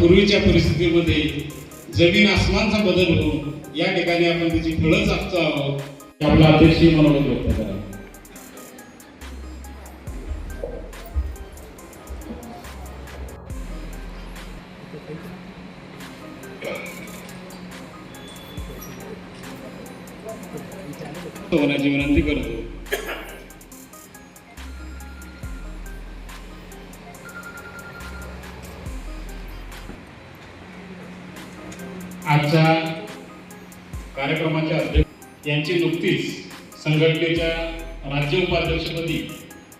पूर्वीच्या परिस्थितीमध्ये जमीन आसमानचा बदल होऊन या ठिकाणी आपण त्याची फळं चाकतो आहोत. आपला अध्यक्षीय मनोगत व्यक्त करा. होण्याची विनंती करतो. आजच्या कार्यक्रमाच्या अध्यक्ष यांची नुकतीच संघटनेच्या राज्य उपाध्यक्षपदी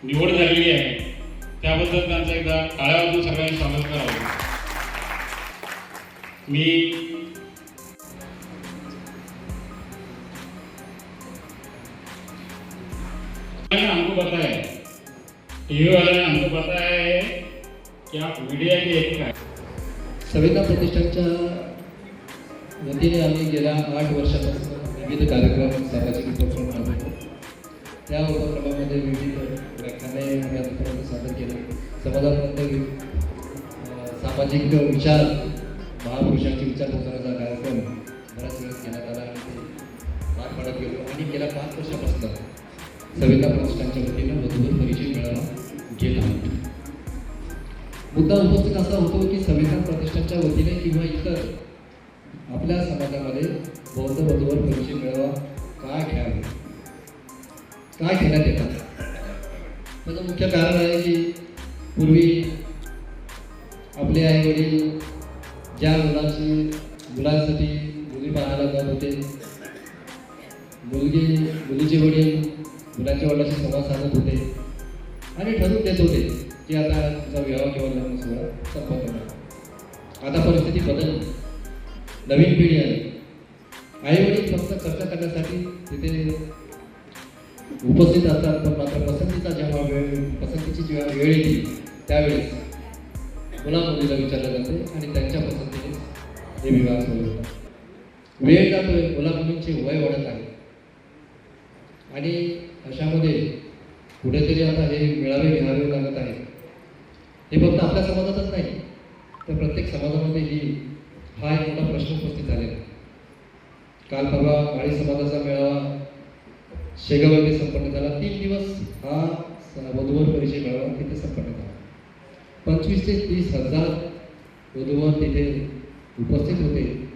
निवड झालेली आहे. त्याबद्दल त्यांचं एकदा टाळ्या सगळ्यांनी स्वागत करावं. मी हमको पता है टीवी वाले हमको पता है की आप मीडिया के एक है संविधान प्रतिष्ठानच्या वतीने आम्ही गेल्या आठ वर्षापासून विविध कार्यक्रम सामाजिक उपक्रम राबवतो त्या उपक्रमामध्ये विविध व्याख्याने आम्ही आतापर्यंत सादर केले. समाजामध्ये सामाजिक विचार महापुरुषांचे विचार पोहोचवण्याचा कार्यक्रम बऱ्याच वेळेस घेण्यात आला आणि ते पार पाडत गेलो. आणि गेल्या पाच वर्षापासून सविता प्रतिष्ठानच्या वतीनं मधुर परिचय मिळाला गेला मुद्दा उपस्थित असा होतो की सविता प्रतिष्ठानच्या वतीने किंवा इतर आपल्या समाजामध्ये बौद्ध वधूवर परिचय मिळावा. का घ्यावे काय घेण्यात येतात त्याचं मुख्य कारण आहे की पूर्वी आपले आई वडील ज्या मुलांची मुलांसाठी मुली पाहायला जात होते मुलगी मुलीचे वडील मुलांच्या वडिलांशी संवाद साधत होते आणि ठरवून देत होते की आता तुमचा विवाह किंवा लग्न सोहळा संपत होणार. आता परिस्थिती बदलली. नवीन पिढी आली. आईवडील फक्त खर्च करण्यासाठी तिथे उपस्थित असतात पण मात्र पसंतीचा जेव्हा वेळ पसंतीची जेव्हा वेळ येते त्यावेळेस मुला मुलीला विचारलं जाते आणि त्यांच्या पसंतीने हे विवाह सुरू होतात वेळ जातोय मुला मुलींचे वय वाढत आहे. आणि अशामध्ये कुठेतरी आता हे मिळावे घ्यावे लागत आहे हे फक्त आपल्या समाजातच नाही तर प्रत्येक समाजामध्ये ही हा एक मोठा प्रश्न उपस्थित झालेला आहे. काल परवा माळी समाजाचा मेळावा शेगाव येथे संपन्न झाला. तीन दिवस हा स- वधूवर परिचय मेळावा तिथे संपन्न झाला. पंचवीस ते तीस हजार वधूवर तिथे उपस्थित होते.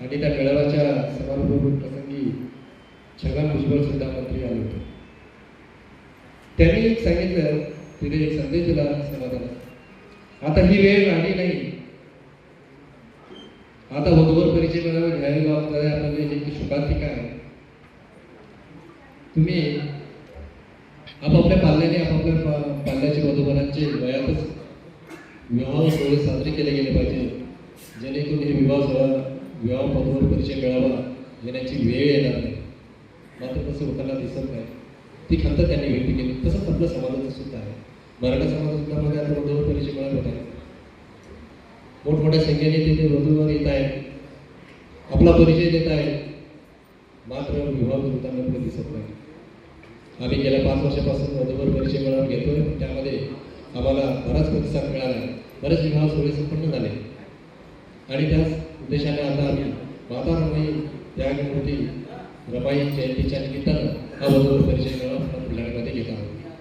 आणि त्या मेळाव्याच्या समारोप प्रसंगी छगन भुजबळ सुद्धा मंत्री आले होते. त्यांनी एक सांगितलं तिथे एक संदेश दिला समाजाला. आता ही वेळ राहिली नाही. आता वधूवर परिचय मेळावा घ्यावी जबाबदारी आपल्याला जे की काय आहे? तुम्ही आपापल्या पाल्याने आपापल्या पाल्याचे वधूवरांचे वयातच विवाह सोहळे साजरे केले गेले पाहिजे. जेणेकरून हे विवाह सोहळा विवाह वधूवर परिचय मिळावा येण्याची वेळ येणार नाही. मात्र तसं होताना दिसत नाही. ती खंत त्यांनी व्यक्त केली. तसंच आपल्या समाजाचं सुद्धा आहे. मराठा समाज सुद्धा मध्ये आता वधूवर परिचय मिळत होता. मोठमोठ्या संख्येने तिथे वधूवर येत आहेत. आपला परिचय देत आहेत. मात्र विवाह होताना दिसत नाही. आम्ही गेल्या पाच वर्षापासून वधूवर परिचय मिळवून घेतोय. पण त्यामध्ये आम्हाला बराच प्रतिसाद मिळाला आहे. बरेच विवाह सोहळे संपन्न झाले. आणि त्याच उद्देशाने आता आम्ही माता रमाई त्यागमूर्ती रमाई जयंतीच्या निमित्तानं हा वधूवर परिचय मिळवून